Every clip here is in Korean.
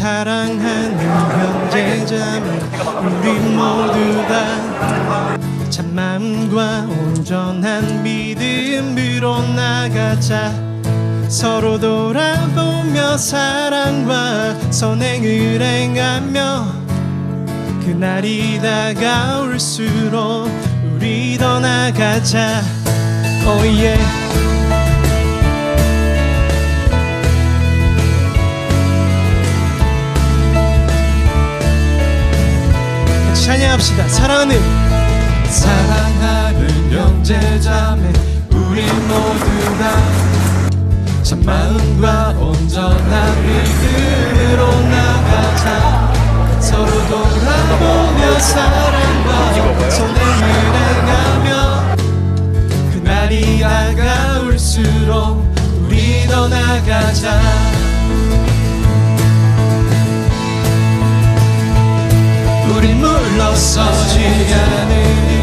사랑하는 형제자매 우리 모두 다 참 마음과 온전한 믿음으로 나가자 서로 돌아보며 사랑과 선행을 행하며 그날이 다가올수록 우리 더 나가자 oh yeah. 찬양합시다. 사랑하는 사랑하는 형제자매 우리 모두 다참 마음과 온전한 믿음으로 나가자. 서로 돌아보며 사랑과 선행을 행하며 그날이 다가올수록 우리 더 나가자 우리 물러서지 않으니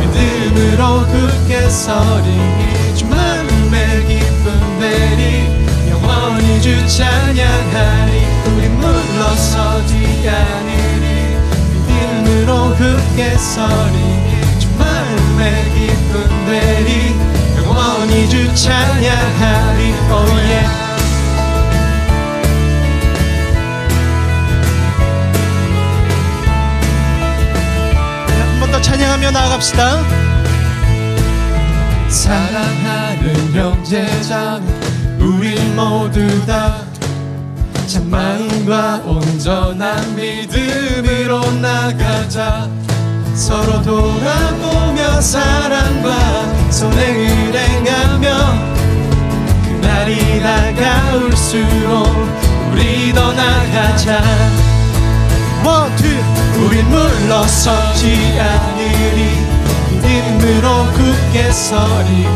믿음으로 굳게 서리니 주 마음의 기쁨 되리. 영원히 주 찬양하리. 우리 물러서지 않으니 믿음으로 굳게 서리니 주 마음의 기쁨 찬양하며 나아갑시다. 사랑하는 형제자매 우리 모두 다 참 마음과 온전한 믿음으로 나가자 서로 돌아보며 사랑과 선행을 행하며 그날이 다가올수록 우리 더 나가자 One. 우린 물러서지 않으리. 믿음으로 굳게 서리.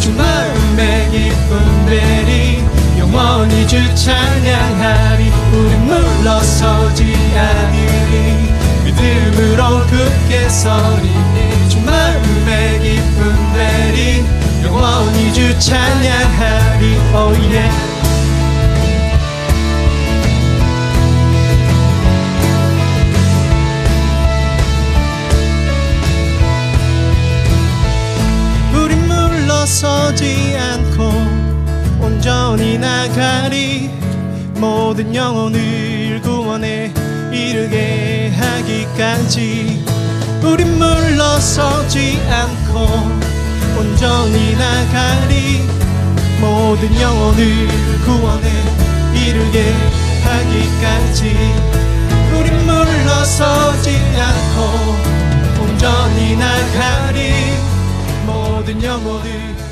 주 마음의 기쁨 되리. 영원히 주 찬양하리. 우린 물러서지 않으리. 믿음으로 굳게 서리. 주 마음의 기쁨 되리. 영원히 주 찬양하리. oh yeah. 서지 않고 온전히 나가리 모든 영혼을 구원에 이르게 하기까지. 우린 물러서지 않고 온전히 나가리 모든 영혼을 구원에 이르게 하기까지. 우린 물러서지 않고 온전히 나가리 모든 영혼을